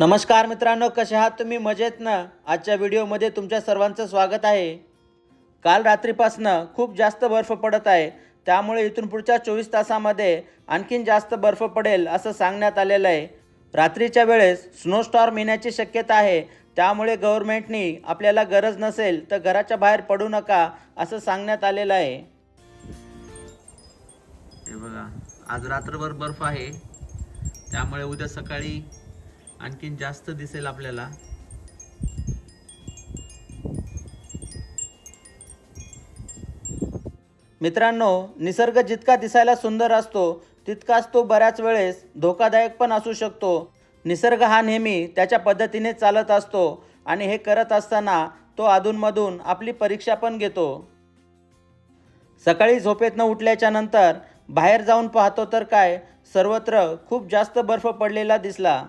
नमस्कार मित्रांनो कसे आहात तुम्ही? मजेत ना? आजच्या व्हिडिओमध्ये तुमच्या सर्वांचं स्वागत आहे. काल रात्रीपासनं खूप जास्त बर्फ पडत आहे. त्यामुळे इथून पुढच्या चोवीस तासामध्ये आणखीन जास्त बर्फ पडेल असं सांगण्यात आलेलं आहे. रात्रीच्या वेळेस स्नोस्टॉर्म येण्याची शक्यता आहे. त्यामुळे गव्हर्मेंटनी आपल्याला गरज नसेल तर घराच्या बाहेर पडू नका असं सांगण्यात आलेलं आहे. हे बघा आज रात्रभर बर्फ आहे. त्यामुळे उद्या सकाळी आणखीन जास्त दिसेल आपल्याला. मित्रांनो निसर्ग जितका दिसायला सुंदर असतो तितकाच तो बऱ्याच वेळेस धोकादायक पण असू शकतो. निसर्ग हा नेहमी त्याच्या पद्धतीने चालत असतो आणि हे करत असताना तो अधूनमधून आपली परीक्षा पण घेतो. सकाळी झोपेतनं उठल्याच्या नंतर बाहेर जाऊन पाहतो तर काय सर्वत्र खूप जास्त बर्फ पडलेला दिसला.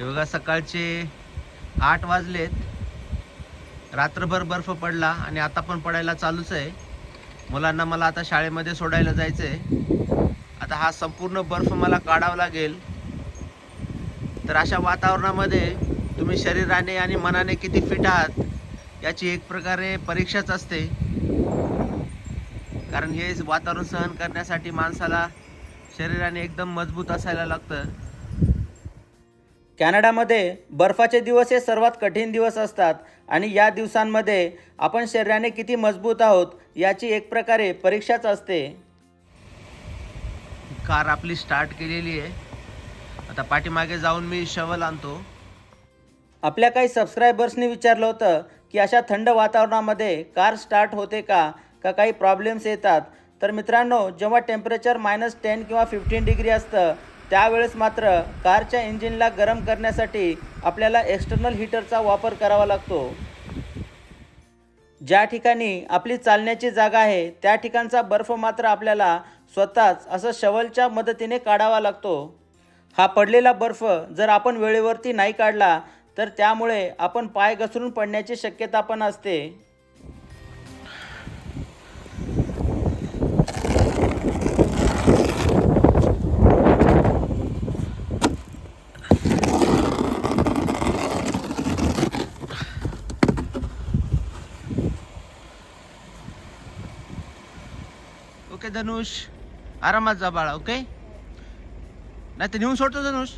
हे बघा सकाळचे आठ वाजलेत. रात्रभर बर्फ पडला आणि आता पण पडायला चालूच आहे. मुलांना मला आता शाळेमध्ये सोडायला जायचं आहे आता हा संपूर्ण बर्फ मला काढावा लागेल. तर अशा वातावरणामध्ये तुम्ही शरीराने आणि मनाने किती फिट आहात याची एक प्रकारे परीक्षाच असते. कारण हे वातावरण सहन करण्यासाठी माणसाला शरीराने एकदम मजबूत असायला लागतं. कॅनडामध्ये बर्फाचे दिवस हे सर्वात कठीण दिवस असतात आणि या दिवसांमध्ये आपण शरीराने किती मजबूत आहोत याची एक प्रकारे परीक्षाच असते. कार आपली स्टार्ट केलेली आहे. आता पाठीमागे जाऊन मी शवल आणतो. आपल्या काही सबस्क्रायबर्सनी विचारलं होतं की अशा थंड वातावरणामध्ये कार स्टार्ट होते का? का काही प्रॉब्लेम्स येतात? तर मित्रांनो जेव्हा टेम्परेचर मायनस टेन किंवा फिफ्टीन डिग्री असतं त्यावेळेस मात्र कारच्या इंजिनला गरम करण्यासाठी आपल्याला एक्स्टर्नल हीटरचा वापर करावा लागतो. ज्या ठिकाणी आपली चालण्याची जागा आहे त्या ठिकाणचा बर्फ मात्र आपल्याला स्वतःच असं शवलच्या मदतीने काढावा लागतो. हा पडलेला बर्फ जर आपण वेळेवरती नाही काढला तर त्यामुळे आपण पाय घसरून पडण्याची शक्यता पण असते. धनुष. आरामात जा बाळा ओके? नाही तर नेऊन सोडतो धनुष.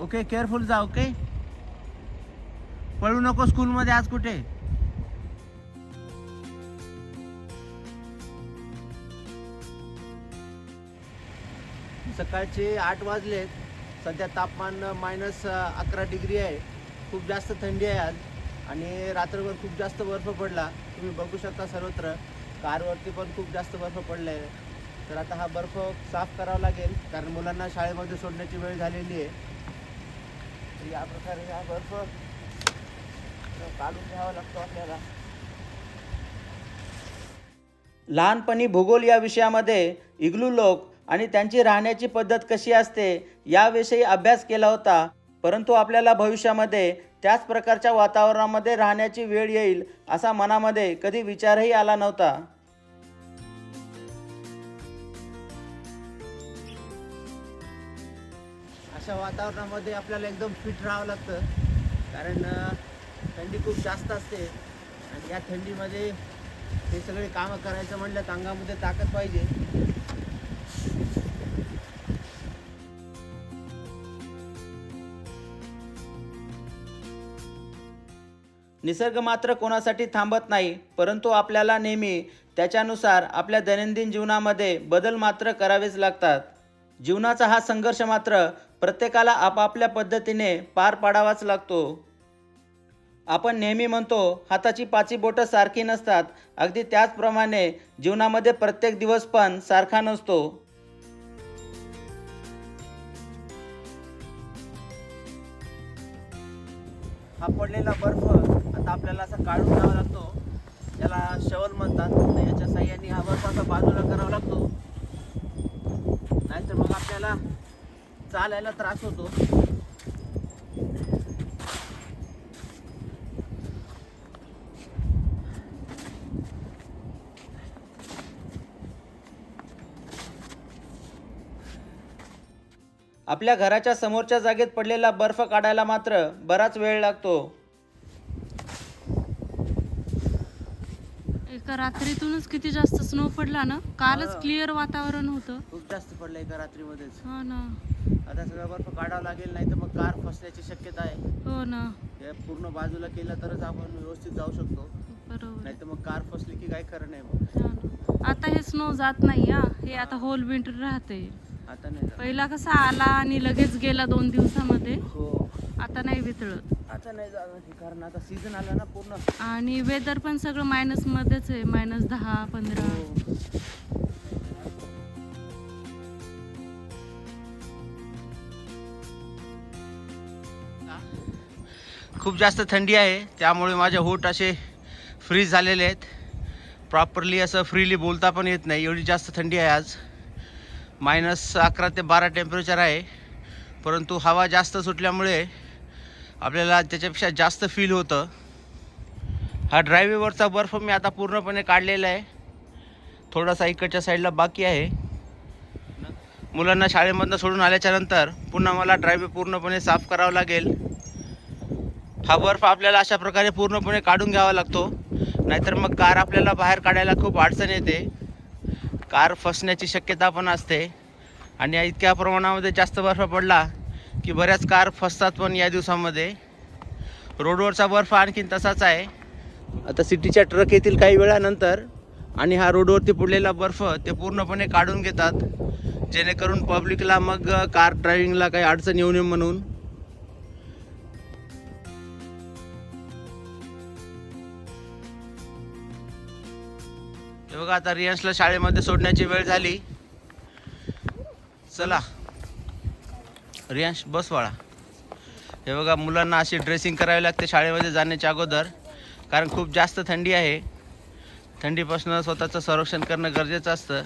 ओके केअरफुल जा ओके? पळू नको स्कूलमध्ये आज कुठे? सकाळचे आठ वाजलेत. सध्या तापमान मायनस अकरा डिग्री आहे. खूप जास्त थंडी आहे आज. आणि रात्रभर खूप जास्त बर्फ पडला. तुम्ही बघू शकता सर्वत्र. कारवरती पण खूप जास्त बर्फ पडला आहे तर आता हा बर्फ साफ करावा लागेल कारण मुलांना शाळेमध्ये सोडण्याची वेळ झालेली आहे. तर या प्रकारे हा बर्फ काढून घ्यावा लागतो आपल्याला. लहानपणी भूगोल या विषयामध्ये इग्लू लोक आणि त्यांची राहण्याची पद्धत कशी असते याविषयी अभ्यास केला होता. परंतु आपल्याला भविष्यामध्ये त्याच प्रकारच्या वातावरणामध्ये राहण्याची वेळ येईल असा मनामध्ये कधी विचारही आला नव्हता. अशा वातावरणामध्ये आपल्याला एकदम फिट राहावं लागतं. कारण थंडी खूप जास्त असते आणि या थंडीमध्ये हे सगळे कामं करायचं म्हटलं तर अंगामध्ये ताकद पाहिजे. निसर्ग मात्र कोणासाठी थांबत नाही परंतु आपल्याला नेहमी त्याच्यानुसार आपल्या दैनंदिन जीवनामध्ये बदल मात्र करावेच लागतात. जीवनाचा हा संघर्ष मात्र प्रत्येकाला आपापल्या पद्धतीने पार पाडावाच लागतो. आपण नेहमी म्हणतो हाताची पाची बोटं सारखी नसतात अगदी त्याचप्रमाणे जीवनामध्ये प्रत्येक दिवस पण सारखा नसतो. हा पडलेला बर्फ आता आपल्याला असा काढून घ्यावा लागतो. त्याला शवल म्हणतात. तर याच्या साह्याने हा वर्ष असा बाजूला करावा लागतो. नाहीतर मग आपल्याला चालायला त्रास होतो. आपल्या घराच्या समोरच्या जागेत पडलेला बर्फ काढायला मात्र बराच वेळ लागतो. एका रात्रीतूनच किती जास्त स्नो पडला ना कालच क्लिअर वातावरण होतं. खूप जास्त पडलं एका रात्रीमध्येच. हो ना. आता सगळा बर्फ काढावा लागेल नाही तर मग कार फसण्याची शक्यता आहे. हो ना. हे पूर्ण बाजूला केलं तरच आपण व्यवस्थित जाऊ शकतो. बरोबर. नाही तर मग कार फसली की काही खरं नाही मग. हा ना. आता हे स्नो जात नाही हा. हे आता होल विंटर राहते. आता नाही जात. पहिला कसा आला आणि लगेच गेला दोन दिवसामध्ये हो. आता नाही वितळत. आता नाही जाणार कारण आता सीझन आला ना पूर्ण. आणि वेदर पण सगळं मायनस मध्येच आहे मायनस दहा पंधरा. हो. खूप जास्त थंडी आहे त्यामुळे माझे होठ असे फ्रीज झालेले आहेत. प्रॉपरली असं फ्रीली बोलता पण येत नाही एवढी जास्त थंडी आहे आज. मायनस अकरा ते बारा टेम्परेचर आहे परंतु हवा जास्त सुटल्यामुळे आपल्याला त्याच्यापेक्षा जास्त फील होतं. हा ड्रायवेवरचा बर्फ मी आता पूर्णपणे काढलेला आहे. थोडासा इकडच्या साईडला बाकी आहे. मुलांना शाळेमधनं सोडून आल्याच्यानंतर पुन्हा मला ड्रायवे पूर्णपणे साफ करावा लागेल. हा बर्फ आपल्याला अशा प्रकारे पूर्णपणे काढून घ्यावा लागतो. नाहीतर मग कार आपल्याला बाहेर काढायला खूप अडचण येते. कार फसण्याची शक्यता पण असते. आणि इतक्या प्रमाणामध्ये जास्त बर्फ पडला की बऱ्याच कार फसतात पण या दिवसामध्ये. रोडवरचा बर्फ आणखीन तसाच आहे. आता सिटीच्या ट्रक येतील काही वेळानंतर आणि हा रोडवरती पडलेला बर्फ ते पूर्णपणे काढून घेतात. जेणेकरून पब्लिकला मग कार ड्रायव्हिंगला काही अडचण येऊ नये म्हणून. बघा आता रियांशला शाळेमध्ये सोडण्याची वेळ झाली. चला. रियांश बस वाळा हे बघा मुलांना अशी ड्रेसिंग करावी लागते शाळेमध्ये जाण्याच्या अगोदर कारण खूप जास्त थंडी आहे. थंडीपासून स्वतःचं संरक्षण करणं गरजेचं असतं.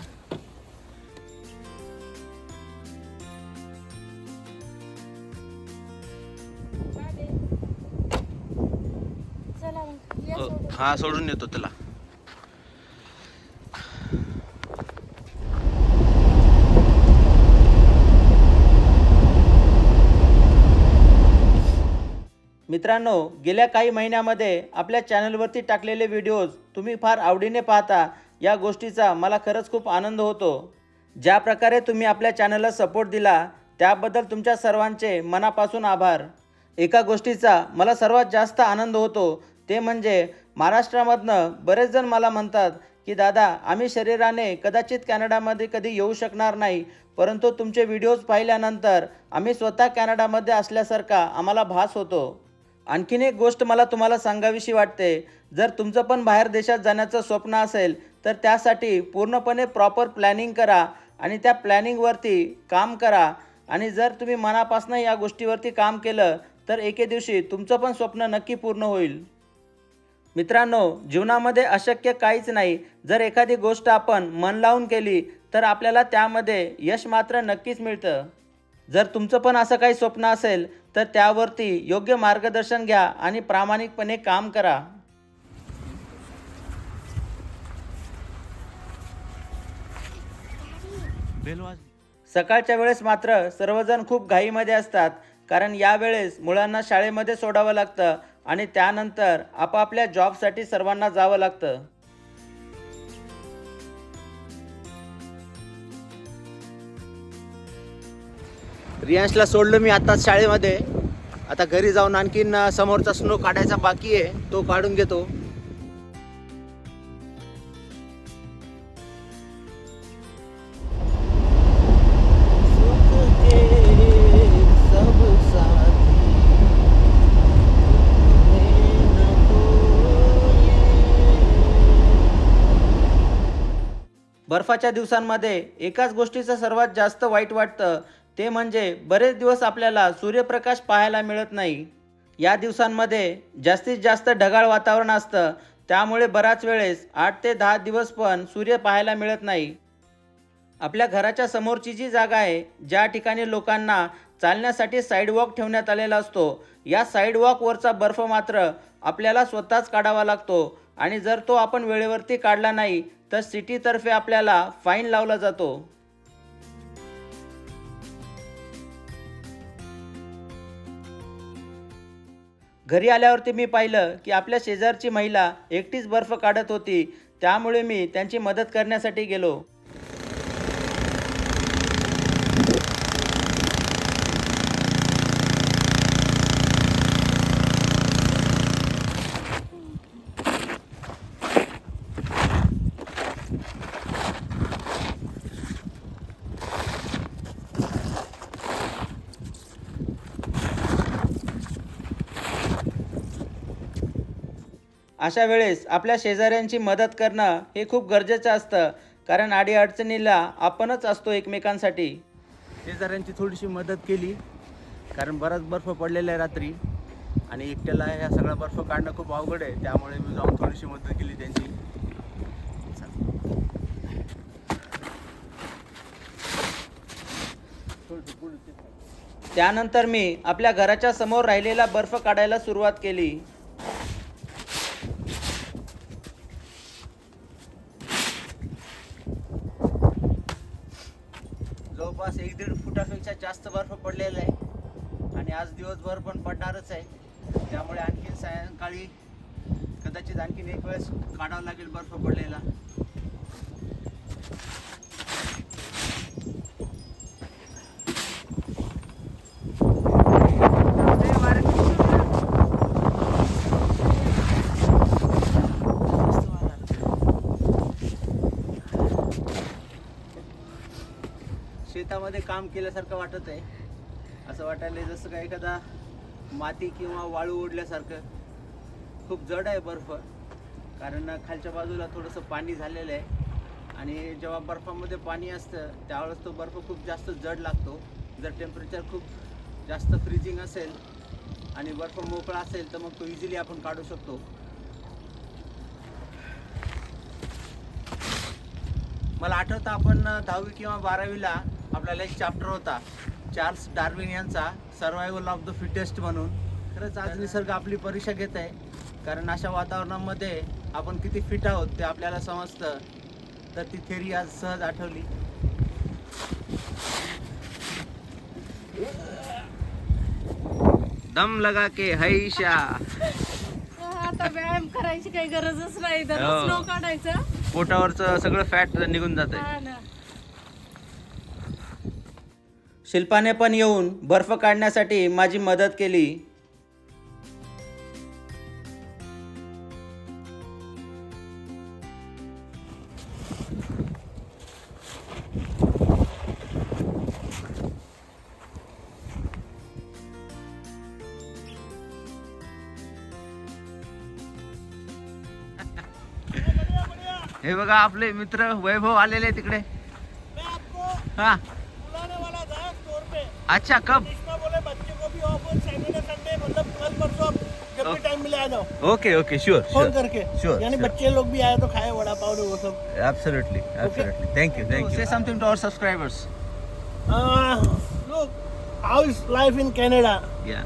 हो, हा सोडून येतो तुला. मित्रांनो गेल्या काही महिन्यामध्ये आपल्या चॅनलवरती टाकलेले व्हिडिओज तुम्ही फार आवडीने पाहता या गोष्टीचा मला खरंच खूप आनंद होतो. ज्या प्रकारे तुम्ही आपल्या चॅनलला सपोर्ट दिला त्याबद्दल तुमच्या सर्वांचे मनापासून आभार. एका गोष्टीचा मला सर्वात जास्त आनंद होतो ते म्हणजे महाराष्ट्रामधनं बरेच जण मला म्हणतात की दादा आम्ही शरीराने कदाचित कॅनडामध्ये कधी येऊ शकणार नाही परंतु तुमचे व्हिडिओज पाहिल्यानंतर आम्ही स्वतः कॅनडामध्ये असल्यासारखा आम्हाला भास होतो. आणखीन एक गोष्ट मला तुम्हाला सांगावीशी वाटते. जर तुमचं पण बाहेर देशात जाण्याचं स्वप्न असेल तर त्यासाठी पूर्णपणे प्रॉपर प्लॅनिंग करा आणि त्या प्लॅनिंगवरती काम करा. आणि जर तुम्ही मनापासून या गोष्टीवरती काम केलं तर एके दिवशी तुमचं पण स्वप्न नक्की पूर्ण होईल. मित्रांनो जीवनामध्ये अशक्य काहीच नाही. जर एखादी गोष्ट आपण मन लावून केली तर आपल्याला त्यामध्ये यश मात्र नक्कीच मिळतं. जर तुमचं पण असं काही स्वप्न असेल तर त्यावरती योग्य मार्गदर्शन घ्या आणि प्रामाणिकपणे काम करा. सकाळच्या वेळेस मात्र सर्वजण खूप घाईमध्ये असतात कारण यावेळेस मुलांना शाळेमध्ये सोडावं लागतं आणि त्यानंतर आपापल्या जॉबसाठी सर्वांना जावं लागतं. रियांशला सोडलं मी आताच शाळेमध्ये. आता घरी जाऊन आणखीन समोरचा स्नो काढायचा बाकी आहे तो काढून घेतो. बर्फाच्या दिवसांमध्ये एकाच गोष्टीचं सर्वात जास्त वाईट वाटतं ते म्हणजे बरेच दिवस आपल्याला सूर्यप्रकाश पाहायला मिळत नाही. या दिवसांमध्ये जास्तीत जास्त ढगाळ वातावरण असतं. त्यामुळे बराच वेळेस आठ ते दहा दिवस पण सूर्य पाहायला मिळत नाही. आपल्या घराच्या समोरची जी जागा आहे ज्या ठिकाणी लोकांना चालण्यासाठी साईडवॉक ठेवण्यात आलेला असतो या साईडवॉकवरचा बर्फ मात्र आपल्याला स्वतःच काढावा लागतो. आणि जर तो आपण वेळेवरती काढला नाही तर सिटीतर्फे आपल्याला फाईन लावला जातो. घरी आल्यावरती मी पाहिलं की आपल्या शेजारची महिला एकटीच बर्फ काढत होती. त्यामुळे मी त्यांची मदत करण्यासाठी गेलो. अशा वेळेस आपल्या शेजाऱ्यांची मदत करणं हे खूप गरजेचं असतं. कारण अडीअडचणीला आपणच असतो एकमेकांसाठी. शेजाऱ्यांची थोडीशी मदत केली. कारण बराच बर्फ पडलेला आहे रात्री. आणि एकट्याला ह्या सगळा बर्फ काढणं खूप अवघड आहे. त्यामुळे मी जाऊन थोडीशी मदत केली त्यांची. त्यानंतर मी आपल्या घराच्या समोर राहिलेला बर्फ काढायला सुरुवात केली जवळपास एक दीड फुटापेक्षा जास्त बर्फ पडलेला आहे आणि आज दिवसभर पण पडणारच आहे. त्यामुळे आणखीन सायंकाळी कदाचित आणखीन एक वेळेस काढावा लागेल बर्फ पडलेला. शेतामध्ये काम केल्यासारखं वाटत आहे असं वाटायला जसं का एखादा माती किंवा वाळू ओढल्यासारखं. खूप जड आहे बर्फ. कारण खालच्या बाजूला थोडंसं पाणी झालेलं आहे. आणि जेव्हा बर्फामध्ये पाणी असतं त्यावेळेस तो बर्फ खूप जास्त जड लागतो. जर टेम्परेचर खूप जास्त फ्रीजिंग असेल आणि बर्फ मोकळा असेल तर मग तो इझिली आपण काढू शकतो. मला आठवतं आपण दहावी किंवा बारावीला आपल्याला एक चॅप्टर होता. चार्ल्स डार्विन यांचा सर्वायवल ऑफ द फिटेस्ट म्हणून. खरंच आज निसर्ग आपली परीक्षा घेत आहे. कारण अशा वातावरणामध्ये आपण किती फिट आहोत ते आपल्याला समजतं. तर ती थेरी आज सहज आठवली. दम लगा के हैशा आता व्यायाम करायची काही गरजच नाही. तर हो. स्नो काढायचा. पोटावरचं सगळं फॅट निघून जात हा शिल्पाने पण येऊन बर्फ काढण्यासाठी माझी मदत केली. हे बघा आपले मित्र वैभव आलेले तिकडे हा. अच्छा कब बोले बच्चे को भी ऑफ सैटरडे संडे मतलब कल परसों आप जब भी टाइम मिले आ जाओ ओके ओके श्योर फोन करके sure, यानी. बच्चे लोग भी आए तो खाए वड़ा पाव वो सब absolutely. Thank you, thank you. Say something to our subscribers. uh, look how is life in Canada Yeah.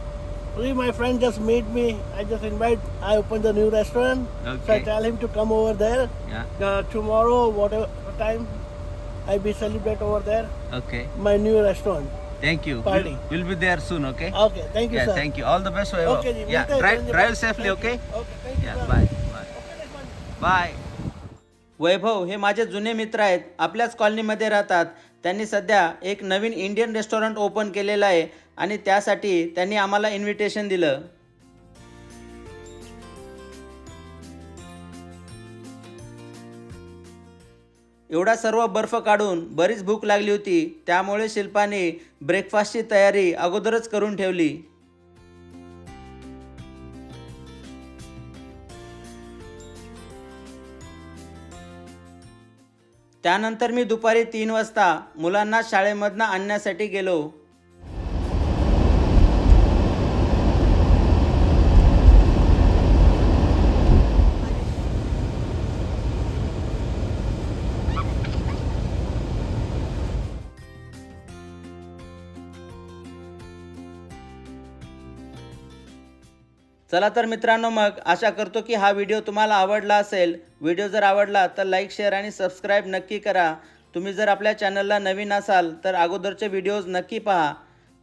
See, my friend just meet me. I just invite. I opened the new restaurant. So I Okay. tell him to come over there. Yeah. Uh, tomorrow, whatever time, I be celebrate over there. Okay. My new restaurant. Thank you. Party. We'll, we'll be there soon. Okay. Okay, thank you, yeah. sir. Thank you. All the best. Vaibhav. Okay, ji. Yeah. हैं, Drive, drive safely. Thank Okay. you. Okay, thank you, Yeah. sir. Bye. Bye. Okay. Bye Vaibhav हे माझे जुने मित्र आहेत आपल्याच कॉलनीमध्ये राहतात त्यांनी सध्या एक नवीन इंडियन रेस्टॉरंट ओपन केलेलं आहे आणि त्यासाठी त्यांनी आम्हाला इन्व्हिटेशन दिलं एवढा सर्व बर्फ काढून बरीच भूक लागली होती त्यामुळे शिल्पाने ब्रेकफास्टची तयारी अगोदरच करून ठेवली. त्यानंतर मी दुपारी तीन वाजता मुलांना शाळेमधनं आणण्यासाठी गेलो. चला तर मित्रांनो मग आशा करतो की हा व्हिडिओ तुम्हाला आवडला असेल. व्हिडिओ जर आवडला तर लाईक शेअर आणि सबस्क्राईब नक्की करा. तुम्ही जर आपल्या चॅनलला नवीन असाल तर अगोदरचे व्हिडिओज नक्की पहा.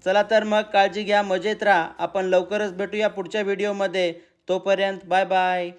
चला तर मग काळजी घ्या मजेत राहा. आपण लवकरच भेटूया पुढच्या व्हिडिओमध्ये. तोपर्यंत बाय बाय.